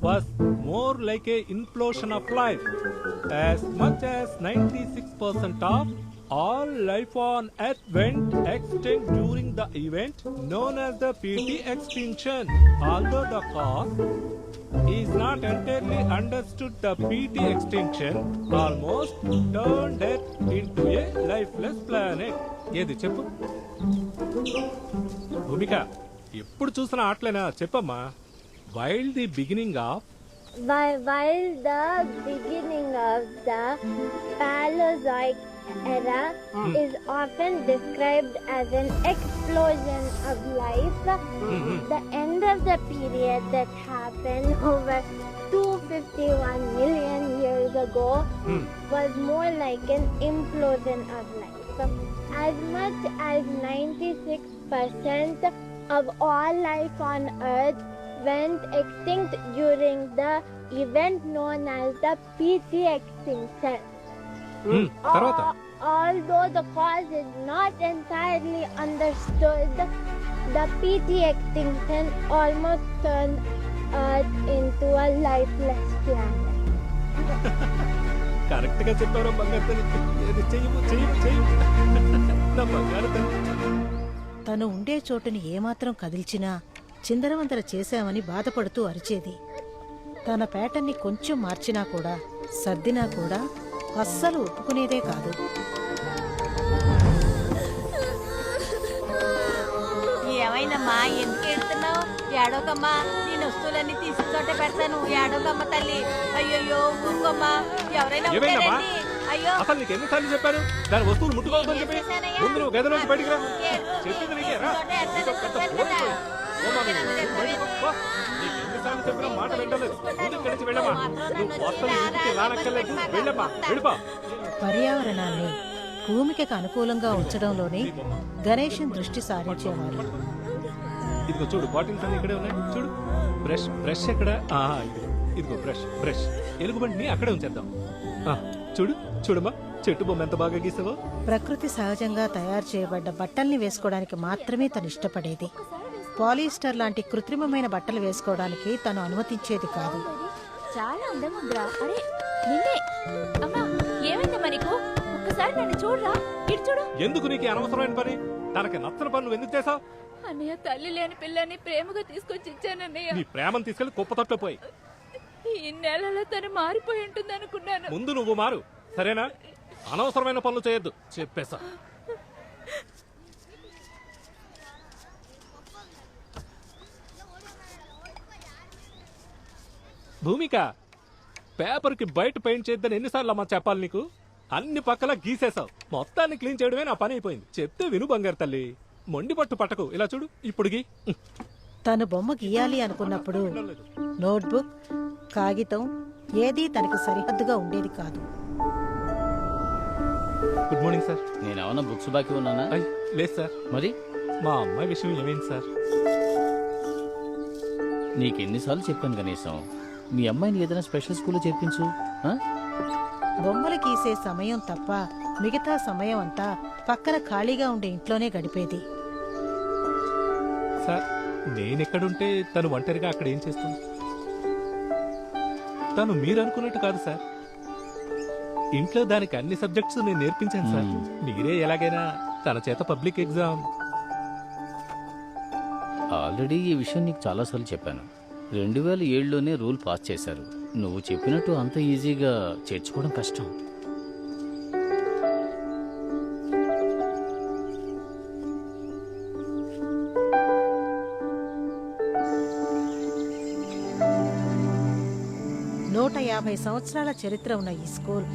was more like a implosion of life. As much as 96% of all life on Earth went extinct during the event known as the PT extinction. Although the cause is not entirely understood, the PT extinction almost turned Earth into a lifeless planet. ఏది చెప్పు భూమిక ఎప్పుడు చూసిన ఆటలేనా చెప్పమ్మా while the beginning of While, the beginning of the Paleozoic era is often described as an explosion of life, the end of the period that happened over 251 million years ago was more like an implosion of life. As much as 96% of all life on Earth went extinct during the event known as the PT extinction. తర్వాత Al- although the cause is not entirely understood, the PT extinction almost turned Earth into a lifeless planet. Correct గా చెప్పారు బంగారు తల్లి ఏది చెయ్యము చెయ్యము చెయ్యము నా బంగారు తల్లి తను ఉండే చోటుని ఏమాత్రం కదిల్చినా చిందరవందర చేశామని బాధపడుతూ అరిచేది. తన పేటని కొంచెం మార్చినా కూడా సర్దినా కూడా అస్సలు ఒప్పుకునేదే కాదు. ఏమైందమ్మా? ఎందుకు ఏడోకమ్మా నేను వస్తువులన్నీ తీసి చోట పెడతాను. ఏడోకమ్మ తల్లి. అయ్యయ్యో ఊరుకోమ్మా. ఎవరైనా అయ్యో. అసలు నీకు ఎన్నిసార్లు చెప్పాను? దాని వస్తువులు ముట్టుకోవద్దని చెప్పి? ముందు నువ్వు గదిలోంచి బయటికి రా. చెప్పింది నీకే రా. చోట ఎత్తాను, నీకు పెద్ద చోట పోలీసు. ఎత్తాను. పోమా నువ్వు. నేను బయటికి పో. నీకు ఎన్నిసార్లు చెప్పినా మాట వింటలేదు. ముందు ఇక్కడి నుంచి వెళ్ళమ్మా. నువ్వు ఇంటికి రానక్కర్లేదు. వెళ్ళమ్మా. వెళ్ళిపా. పర్యావరణాన్ని భూమికకు అనుకూలంగా ఉంచడంలోనే గణేశన్ దృష్టి సారించేవారు. ఇదిగో చూడు బాటిల్స్ అన్ని ఇక్కడే ఉన్నాయి. చూడు. బ్రష్ బ్రష్ ఎక్కడ? ఆ, ఇదిగో. ఇదిగో బ్రష్ బ్రష్. ఎలుగుబంటిని అక్కడే ఉంచేద్దాం. ఆ, చూడు చూడమ్మా చెట్టు బొమ్మ ఎంత బాగా గీసావో. ప్రకృతి సహజంగా తయారు చేయబడ్డ బట్టల్ని వేసుకోవడానికి మాత్రమే తను ఇష్టపడేది. పాలిస్టర్ లాంటి కృత్రిమమైన బట్టలు వేసుకోవడానికి తను అనుమతించేది కాదు. చాలా అందంగా ఉందిరా. అరే నిన్నే. అమ్మా ఏమైందమ్మా నీకు? ఒక్కసారి నన్ను చూడరా. ఇటు చూడు. ఎందుకు నీకు ఈ అనవసరమైన పని? తనకి నచ్చని పనులు ఎందుకు చేసావు అన్నయ్య తల్లి లేని పిల్లని ప్రేమగా తీసుకొచ్చి ఇచ్చానన్నయ్య. నీ ప్రేమను తీసుకెళ్ళి కుప్ప తొట్లో పోయి. ఈ నెలలో తను మారిపోయి ఉంటుంది అనుకున్నాను. ముందు నువ్వు మారు. సరేనా? అనవసరమైన పనులు చేయొద్దు. చెప్పేసా భూమిక పేపర్కి బయట పెయింట్ చేద్దని ఎన్నిసార్లు అమ్మా చెప్పాలి నీకు? అన్ని పక్కల గీసేసావు మొత్తాన్ని క్లీన్ చేయడమే నా పని అయిపోయింది. చెప్తే విను బంగారు తల్లి. మొండి పట్టు పట్టకు. ఇలా చూడు. ఇప్పుడు గీ. తను బొమ్మ గీయాలి అనుకున్నప్పుడు నోట్బుక్ కాగితం ఏదీ తనకి సరిహద్దుగా ఉండేది కాదు. Good morning sir. నేనేమన్నా బుక్స్ బాకీ ఉన్నానా? అయ్ లేదు సార్. మరి? మా అమ్మాయి విషయం ఏమైంది సార్? నీకెన్నిసార్లు చెప్పాను కనీసం. మీ అమ్మాయిని ఏదైనా స్పెషల్ స్కూల్లో చేర్పించు ఆ? బొమ్మలు గీసే సమయం తప్ప మిగతా సమయం అంతా పక్కన ఖాళీగా ఉండే ఇంట్లోనే గడిపేది. సార్ నేనెక్కడుంటే తను ఒంటరిగా అక్కడ ఏం చేస్తుంది? తను మీరు అనుకున్నట్టు కాదు సార్. ఇంట్లో దానికి అన్ని సబ్జెక్ట్స్ నేను నేర్పించాను సార్. మీరే ఎలాగైనా తన చేత పబ్లిక్ ఎగ్జామ్. ఆల్రెడీ ఈ విషయం నీకు చాలాసార్లు చెప్పాను. రెండు వేల ఏడులోనే రూల్ పాస్ చేశారు. నువ్వు చెప్పినట్టు అంత ఈజీగా చేర్చుకోవడం కష్టం. నూట యాభై సంవత్సరాల చరిత్ర ఉన్న ఈ స్కూల్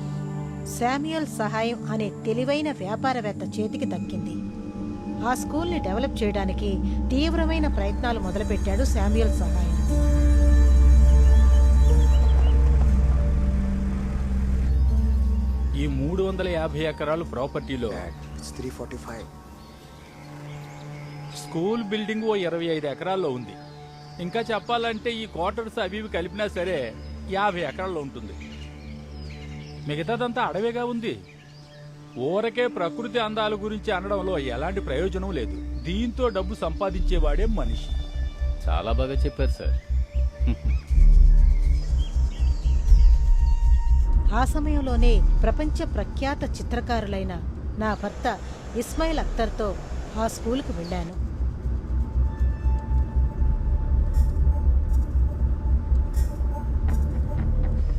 శామ్యుయల్ సహాయం అనే తెలివైన వ్యాపారవేత్త చేతికి దక్కింది. ఆ స్కూల్ని డెవలప్ చేయడానికి తీవ్రమైన ప్రయత్నాలు మొదలుపెట్టాడు శామ్యుయల్ సహాయం. ఈ మూడు వందల యాభై ఎకరాలు ప్రాపర్టీలో It's 345. స్కూల్ బిల్డింగ్ ఓ ఇరవై ఐదు ఎకరాల్లో ఉంది. ఇంకా చెప్పాలంటే ఈ క్వార్టర్స్ అవి ఇవి కలిపినా సరే యాభై ఎకరాల్లో ఉంటుంది. మిగతాదంతా అడవిగా ఉంది. ఊరకే ప్రకృతి అందాల గురించి అనడంలో ఎలాంటి ప్రయోజనం లేదు. దీంతో డబ్బు సంపాదించేవాడే మనిషి. చాలా బాగా చెప్పారు సార్. ఆ సమయంలోనే ప్రపంచ ప్రఖ్యాత చిత్రకారులైన నా భర్త ఇస్మాయిల్ అఖ్తర్తో ఆ స్కూల్కి వెళ్ళాను.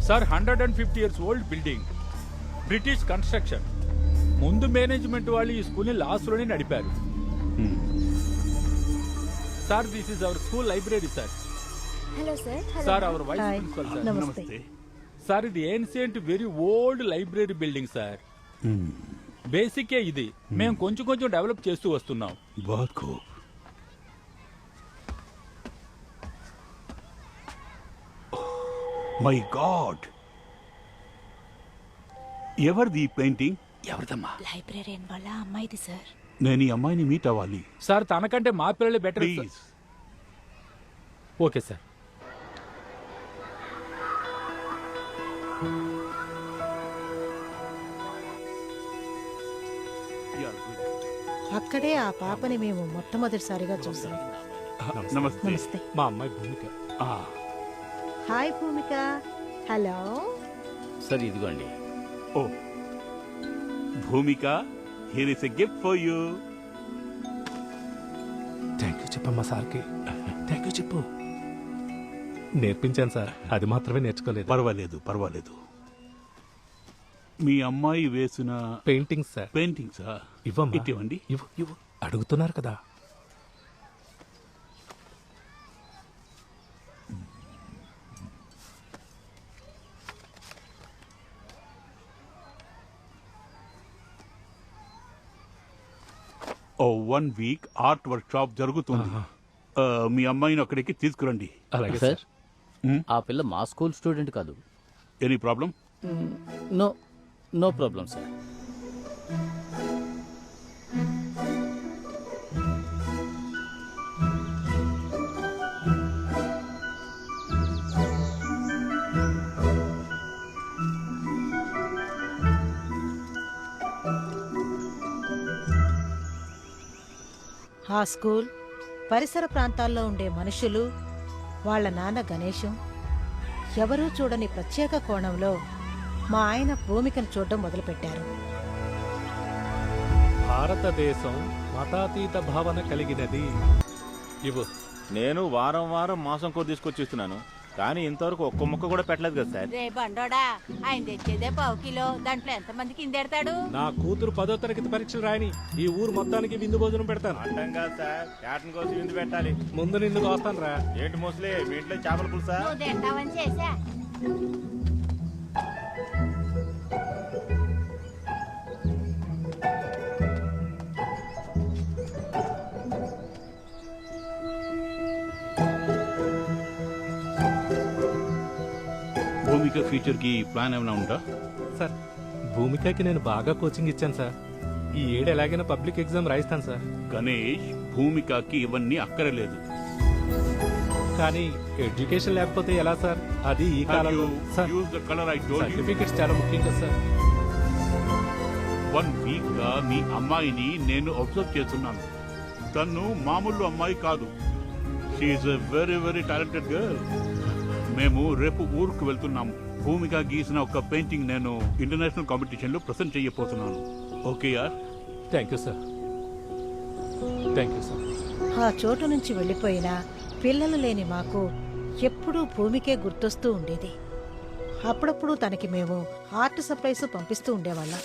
Sir hundred and fifty years old building British construction ముందు మేనేజ్మెంట్ వాళ్ళు ఈ స్కూల్ని లాస్ట్లోనే నడిపారు. Sir this is our school library sir sir our vice principal sir నమస్తే సార్ ఇది ancient very old library building sir basic ఇది. Hmm. మేము కొంచెం కొంచెం డెవలప్ చేస్తూ వస్తున్నాం. బాగా మై గాడ్ ఎవరిది ఈ పెయింటింగ్? ఎవరిదమ్మా? లైబ్రరీన్ వాళ్ళ అమ్మాయిది సార్. నేను ఈ అమ్మాయిని మీట్ అవ్వాలి. సార్ తనకంటే మా పిల్లలే బెటర్ ప్లీజ్ ఓకే సార్. అక్కడే ఆ పాపని మేము మొట్టమొదటిసారిగా చూసాం. నమస్తే నమస్తే. మా అమ్మాయి భూమిక. ఆ, హాయ్ భూమిక. హలో. సార్ ఇదిగోండి. ఓ. Bhoomika here is a gift for you thank you చెప్పమ్మా సార్కి. థ్యాంక్ యూ చెప్పు. నేర్పించాను సార్. అది మాత్రమే నేర్చుకోలేదు. పర్వాలేదు పర్వాలేదు. మీ అమ్మాయి వేసిన పెయింటింగ్ సార్ పెయింటింగ్సా ఇవ్వమ్మా. ఇవ్వండి. ఇవ్వు ఇవ్వు. అడుగుతున్నారు కదా. One week art workshop జరుగుతుంది. ఆ, మీ అమ్మాయిని అక్కడికి తీసుకురండి. అలాగే సార్ సార్. ఆ పిల్ల మా స్కూల్ స్టూడెంట్ కాదు. Any problem? No no problem sir. ఆ స్కూల్ పరిసర ప్రాంతాల్లో ఉండే మనుషులు వాళ్ళ నాన్న గణేశం. ఎవరూ చూడని ప్రత్యేక కోణంలో మా ఆయన భూమికను చూడడం మొదలుపెట్టారు. భారతదేశం మతాతీత భావన కలిగినది. ఇవ్వు. నేను వారం వారం మాసం కూర తీసుకొచ్చి ఇస్తున్నాను. కానీ ఇంతవరకు ఒక్క ముక్క కూడా పెట్టలేదు కదా సార్. రే బండోడా ఆయన తెచ్చేదే పావు కిలో. దాంట్లో ఎంతమందికి ఇందెడతాడు? నా కూతురు పదో తరగతి పరీక్షలు రాయని ఈ ఊరు మొత్తానికి విందు భోజనం పెడతాను. అంటాం కాదు సార్. క్యాటన్ కోసం విందు పెట్టాలి. ముందు నిన్ను వస్తాను రా. ఏంటి మోస్లీ? మీ ఇంట్లో చేపల పులుసా? నువ్వు తింటావని చేశా. భూమిక ఫ్యూచర్కి ప్లాన్ ఏమైనా ఉందా? సార్ భూమికకి నేను బాగా కోచింగ్ ఇచ్చాను సార్. ఈ ఏడు ఎలాగైనా పబ్లిక్ ఎగ్జామ్ రాయిస్తాను సార్. గణేష్ భూమికకి ఇవన్నీ అక్కరలేదు. కానీ ఎడ్యుకేషన్ లేకపోతే ఎలా సార్? అది ఈ కాలంలో sir use the colour I told you certificates చాలా ముఖ్యం కదా సార్. వన్ వీక్గా మీ అమ్మాయిని నేను అబ్జర్వ్ చేస్తున్నాను. తను మామూలు అమ్మాయి కాదు. She a very very talented girl మేము రేపు ఊరుకు వెళ్తున్నాము భూమిక గీసిన ఒక పెయింటింగ్ నేను ఇంటర్నేషనల్ కాంపిటీషన్లో ప్రజెంట్ చేయబోతున్నాను. ఓకే యార్? Thank you sir. Thank you sir. ఆ చోటు నుంచి వెళ్ళిపోయిన పిల్లలు లేని మాకు ఎప్పుడూ భూమికే గుర్తొస్తూ ఉండేది. అప్పుడప్పుడు తనకి మేము ఆర్ట్ సప్లైస్ పంపిస్తూ ఉండేవాళ్ళం.